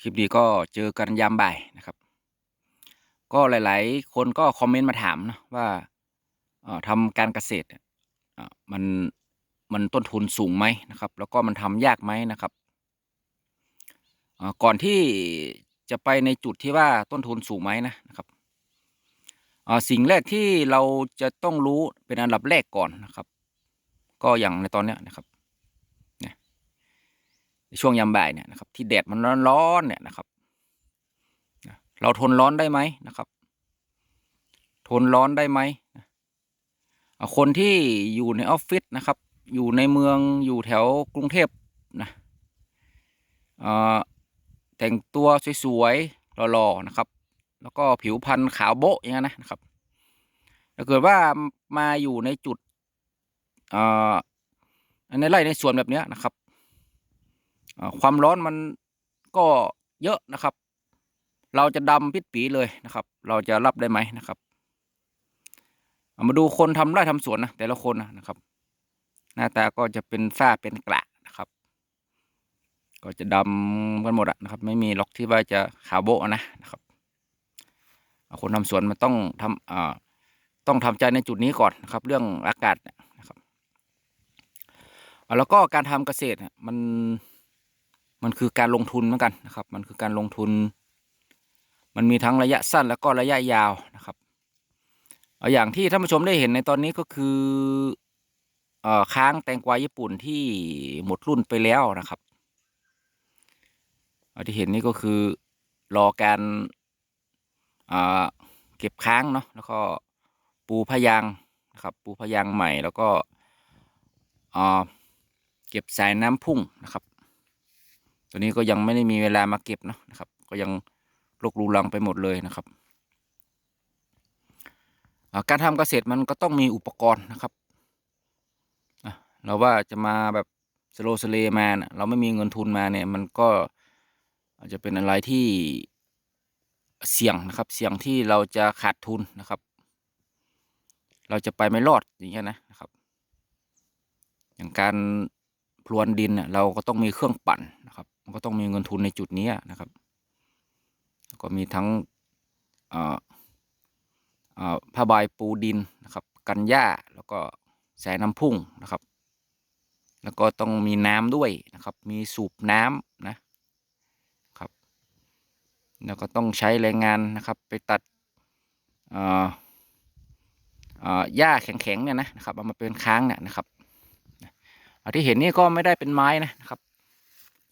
คลิปนี้ก็เจอกันยามบ่ายนะครับ ก็หลาย ๆ คนก็คอมเมนต์มาถามนะว่าทำการเกษตรมันมันต้นทุนสูงไหมนะครับ แล้วก็มันทำยากไหมนะครับก่อนที่จะไปในจุดที่ว่าต้นทุนสูงไหมนะนะครับสิ่งแรกที่เราจะต้องรู้เป็นอันดับแรกก่อนนะครับ ก็อย่างในตอนเนี้ยนะครับ ช่วงยามบ่ายเนี่ยนะครับ ที่แดดมันร้อนๆเนี่ยนะครับ เราทนร้อนได้ไหมนะครับ ทนร้อนได้ไหมคนที่อยู่ในออฟฟิศนะครับ อยู่ในเมืองอยู่แถวกรุงเทพนะแต่งตัวสวยๆหล่อๆนะครับ แล้วก็ผิวพรรณขาวโบ๊ะอย่างนั้นนะครับถ้าเกิดว่ามาอยู่ในจุดในไร่ในสวนแบบเนี้ยนะครับ ความร้อนมันก็เยอะนะครับ เราจะดำปิดปีเลยนะครับ เราจะรับได้ไหมนะครับามาดูคนทำไร่ทำสวนนะแต่ละคนนะครับ หน้าตาก็จะเป็นฝ้าเป็นกระนะครับ ก็จะดำกันหมดอะนะครับ ไม่มีล็อกที่ว่าจะขาวโบะนะนะครับคนทำสวนมันต้องทำอ่าต้องทำใจในจุดนี้ก่อนนะครับ เรื่องอากาศนะครับแล้วก็การทำเกษตรมัน มันคือการลงทุนเหมือนกันนะครับ มันคือการลงทุน มันมีทั้งระยะสั้นแล้วก็ระยะยาวนะครับเอาอย่างที่ท่านผู้ชมได้เห็นในตอนนี้ก็คือเอ่อค้างแตงกวาญี่ปุ่นที่หมดรุ่นไปแล้วนะครับเอาที่เห็นนี่ก็คือรอการเก็บค้างเนาะแล้วก็ปูพยางนะครับปูพยางใหม่แล้วก็เก็บสายน้ำพุ่งนะครับ ตัวนี้ก็ยังไม่ได้มีเวลามาเก็บเนาะนะครับ ก็ยังรกรูรังไปหมดเลยนะครับ การทำเกษตรมันก็ต้องมีอุปกรณ์นะครับเราว่าจะมาแบบสโลสเลมานะเราไม่มีเงินทุนมาเนี่ยมันก็อาจจะเป็นอะไรที่เสี่ยงนะครับ เสี่ยงที่เราจะขาดทุนนะครับ เราจะไปไม่รอดอย่างเงี้ยนะนะครับ อย่างการพรวนดินเนี่ยเราก็ต้องมีเครื่องปั่นนะครับ มันก็ต้องมีเงินทุนในจุดนี้นะครับ ก็มีทั้งผ้าใบปูดินนะครับ กันหญ้าแล้วก็สายน้ำพุ่งนะครับ แล้วก็ต้องมีน้ำด้วยนะครับ มีสูบน้ำนะครับ แล้วก็ต้องใช้แรงงานนะครับ ไปตัดเอ่อเอ่อหญ้าแข็งๆเนี่ยนะครับเอามาเป็นค้างเนี่ยนะครับที่เห็นนี่ก็ไม่ได้เป็นไม้นะครับ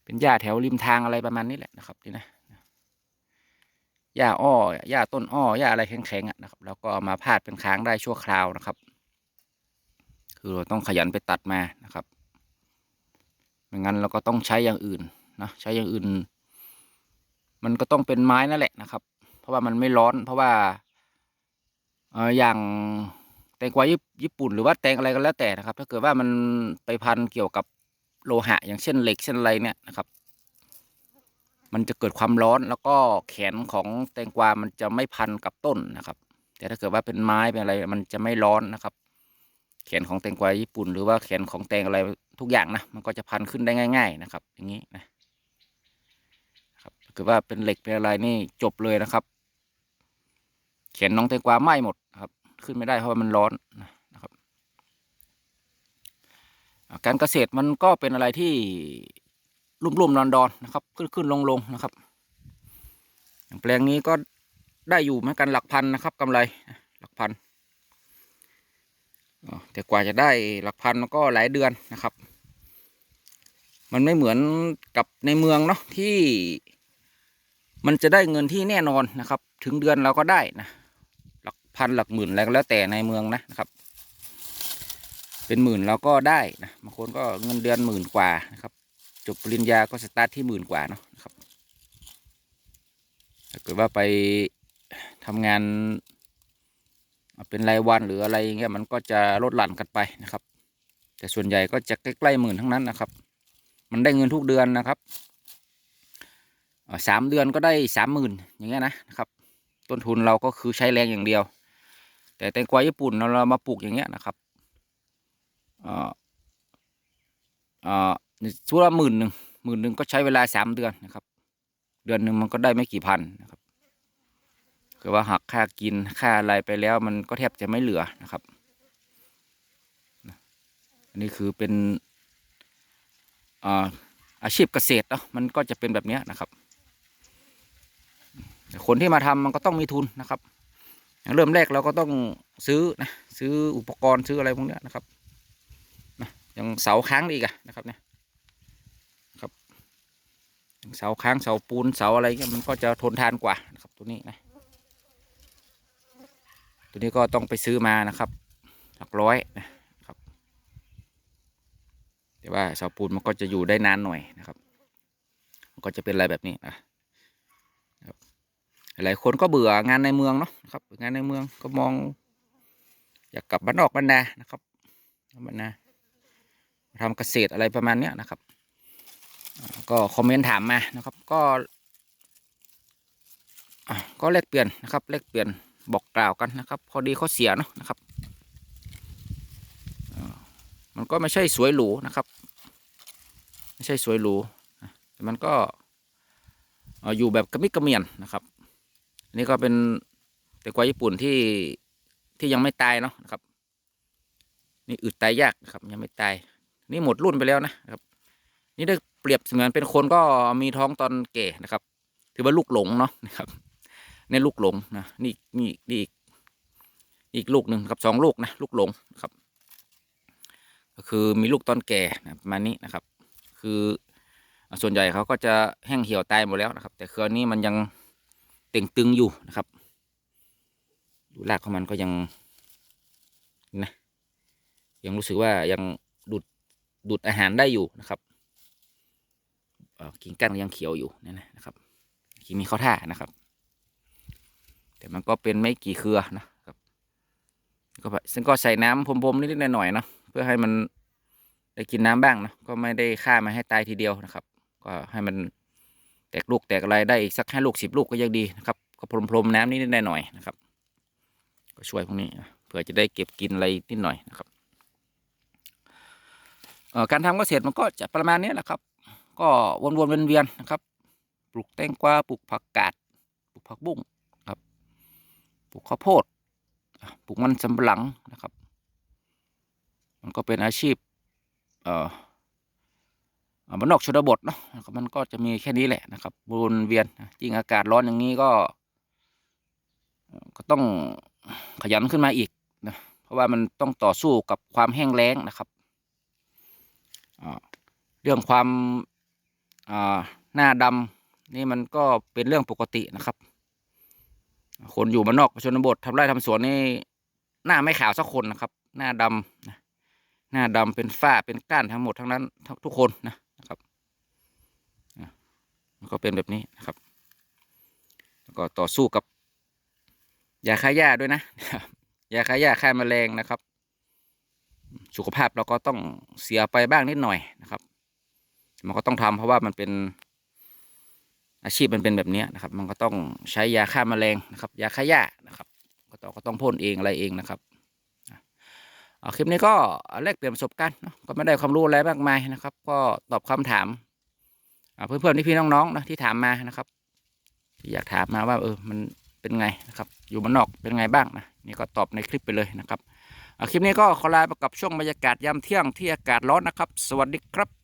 เป็นหญ้าแถวริมทางอะไรประมาณนี้แหละนะครับนี่นะหญ้าอ้อหญ้าต้นอ้อหญ้าอะไรแข็งๆอะนะครับ แล้วก็ามาพาดเป็นค้างได้ชั่วคราวนะครับ คือเราต้องขยันไปตัดมานะครับไม่งั้นเราก็ต้องใช้อย่างอื่นนะใช้อย่างอื่น มันก็ต้องเป็นไม้นั่นแหละนะครับ เพราะว่ามันไม่ร้อน เพราะว่าเอออย่างแตงกวาญี่ปุ่นหรือว่าแตงอะไรก็แล้วแต่นะครับ ถ้าเกิดว่ามันไปพันเกี่ยวกับ โลหะ อย่างเช่นเหล็กเช่นอะไรเนี่ยนะครับ มันจะเกิดความร้อนแล้วก็แขนของแตงกวา มันจะไม่พันกับต้นนะครับ แต่ถ้าเกิดว่าเป็นไม้เป็นอะไรมันจะไม่ร้อนนะครับ แขนของแตงกวาญี่ปุ่น หรือว่าแขนของแตงอะไรทุกอย่างนะมันก็จะพันขึ้นได้ง่าย ๆ นะครับ อย่างนี้นะครับถ้าเกิดว่าเป็นเหล็กเป็นอะไรนี่จบเลยนะครับ แขนน้องแตงกวาไหม้หมดครับ ขึ้นไม่ได้เพราะว่ามันร้อนนะ การเกษตรมันก็เป็นอะไรที่รุ่มรุ่มดอนดอนๆนะครับ ขึ้นขึ้นลงลงนะครับอย่างแปลงนี้ก็ได้อยู่เหมือนกันหลักพันนะครับกำไรหลักพันแต่กว่าจะได้หลักพันก็หลายเดือนนะครับ มันไม่เหมือนกับในเมืองเนาะที่มันจะได้เงินที่แน่นอนนะครับ ถึงเดือนเราก็ได้นะหลักพันหลักหมื่นแล้วแต่ในเมืองนะครับ เป็นหมื่นเราก็ได้นะบางคนก็เงินเดือนหมื่นกว่านะครับจบปริญญาก็สตาร์ทที่หมื่นกว่าเนาะนะครับถ้าเกิดว่าไปทำงานเป็นรายวันหรืออะไรอย่างเงี้ยมันก็จะลดหลั่นกันไปนะครับ แต่ส่วนใหญ่ก็จะใกล้ๆหมื่นทั้งนั้นนะครับ มันได้เงินทุกเดือนนะครับสามเดือนก็ได้สามหมื่นอย่างเงี้ยนะนะครับ ต้นทุนเราก็คือใช้แรงอย่างเดียว แต่แตงกวาญี่ปุ่นเราเรามาปลูกอย่างเงี้ยนะครับ สมมุติว่าหมื่นหนึ่งหมื่นหนึ่งก็ใช้เวลาสามเดือนนะครับ เดือนหนึ่งมันก็ได้ไม่กี่พันนะครับคือว่าหักค่ากินค่าอะไรไปแล้ว มันก็แทบจะไม่เหลือนะครับนะอันนี้คือเป็นอ่าอาชีพเกษตรเนาะมันก็จะเป็นแบบนี้นะครับ คนที่มาทำมันก็ต้องมีทุนนะครับ เริ่มแรกเราก็ต้องซื้อนะซื้ออุปกรณ์ซื้ออะไรพวกนี้นะครับ ย่างเสาค้างอีกอะนะครับเนี่ยครับอย่างเสาค้างเสาปูนเสาอะไรเงี้ยมันก็จะทนทานกว่านะครับตัวนี้นะตัวนี้ก็ต้องไปซื้อมานะครับ หลักร้อยนะครับ แต่ว่าเสาปูนมันก็จะอยู่ได้นานหน่อยนะครับ มันก็จะเป็นอะไรแบบนี้นะหลายคนก็เบื่องานในเมืองเนาะนะครับ งานในเมืองก็มอง อยากกลับบ้านนอกบ้านนานะครับบ้านนา ทำเกษตรอะไรประมาณเนี้ยนะครับ ก็คอมเมนต์ถามมานะครับ ก็ก็แลกเปลี่ยนนะครับแลกเปลี่ยนบอกกล่าวกันนะครับ พอดีเขาเสียเนาะนะครับมันก็ไม่ใช่สวยหรูนะครับ ไม่ใช่สวยหรูแต่มันก็อยู่แบบกระมิดกระเมียนนะครับนนี้ก็เป็นแต่กวาญี่ปุ่นที่ที่ยังไม่ตายเนาะนะครับ นี่อึดตายยากนะครับยังไม่ตาย นี่หมดรุ่นไปแล้วนะครับ นี่ได้เปรียบเสมือนเป็นคนก็มีท้องตอนแก่นะครับ ถือว่าลูกหลงเนาะนะครับในลูกหลงนะนี่นี่นี่อีกอีกลูกหนึ่งครับสองลูกนะลูกหลงนะครับ ก็คือมีลูกตอนแก่นะประมาณนี้นะครับ คือส่วนใหญ่เขาก็จะแห้งเหี่ยวตายหมดแล้วนะครับ แต่เครือนี้มันยังเต่งตึงอยู่นะครับดูรากของมันก็ยังนะยังรู้สึกว่ายังดูด ดูดอาหารได้อยู่นะครับกิ่งก้านยังเขียวอยู่นี่นะครับกิ่งนี้เขาท่านะครับ แต่มันก็เป็นไม่กี่เครือนะครับก็ซึ่งก็ใส่น้ำพรมๆนิดๆหน่อยๆนะเพื่อให้มันได้กินน้ำบ้างนะก็ไม่ได้ฆ่ามันให้ตายทีเดียวนะครับ ก็ให้มันแตกลูกแตกอะไรได้อีกสักห้าลูกสิบลูกก็ยังดีนะครับ ก็พรมๆน้ำนิดๆหน่อยๆนะครับ ก็ช่วยพวกนี้เผื่อจะได้เก็บกินอะไรนิดหน่อยนะครับ การทำเกษตรมันก็จะประมาณนี้แหละครับ ก็วนๆเวียนๆนะครับ ปลูกแตงกวาปลูกผักกาดปลูกผักบุ้งครับ ปลูกข้าวโพดปลูกมันสำปะหลังนะครับ มันก็เป็นอาชีพเอ่อบ้านนอกชนบทเนาะมันก็จะมีแค่นี้แหละนะครับวนเวียนนะยิ่งอากาศร้อนอย่างนี้ก็ ก็ต้องขยันขึ้นมาอีกนะเพราะว่ามันต้องต่อสู้กับความแห้งแล้งนะครับ เรื่องความหน้าดำนี่มันก็เป็นเรื่องปกตินะครับ คนอยู่บ้านนอกชนบททำไร่ทำสวนนี่หน้าไม่ขาวสักคนนะครับ หน้าดำนะหน้าดำเป็นฝ้าเป็นก้านทั้งหมดทั้งนั้นท,ทุกคนนะนะครับมันก็เป็นแบบนี้นะครับ แล้วก็ต่อสู้กับยาฆ่าหญ้าด้วยนะยาฆ่าหญ้าฆ่าแมลงนะครับ สุขภาพเราก็ต้องเสียไปบ้างนิดหน่อยนะครับ มันก็ต้องทำเพราะว่ามันเป็นอาชีพมันเป็นแบบนี้นะครับ มันก็ต้องใช้ยาฆ่าแมลงนะครับ ยาฆ่าหญ้านะครับ ก็ต้องก็ต้องพ่นเองอะไรเองนะครับคลิปนี้ก็แลกเปลี่ยนประสบการณ์ก็ไม่ได้ความรู้อะไรมากมายนะครับ ก็ตอบคำถามเพื่อนๆพี่ๆน้องๆนะที่ถามมานะครับที่อยากถามมาว่าเออมันเป็นไงนะครับ อยู่บ้านนอกเป็นไงบ้างนะนี่ก็ตอบในคลิปไปเลยนะครับ คลิปนี้ก็ขอลาไปกับช่วงบรรยากาศยามเที่ยงที่อากาศร้อนนะครับ สวัสดีครับ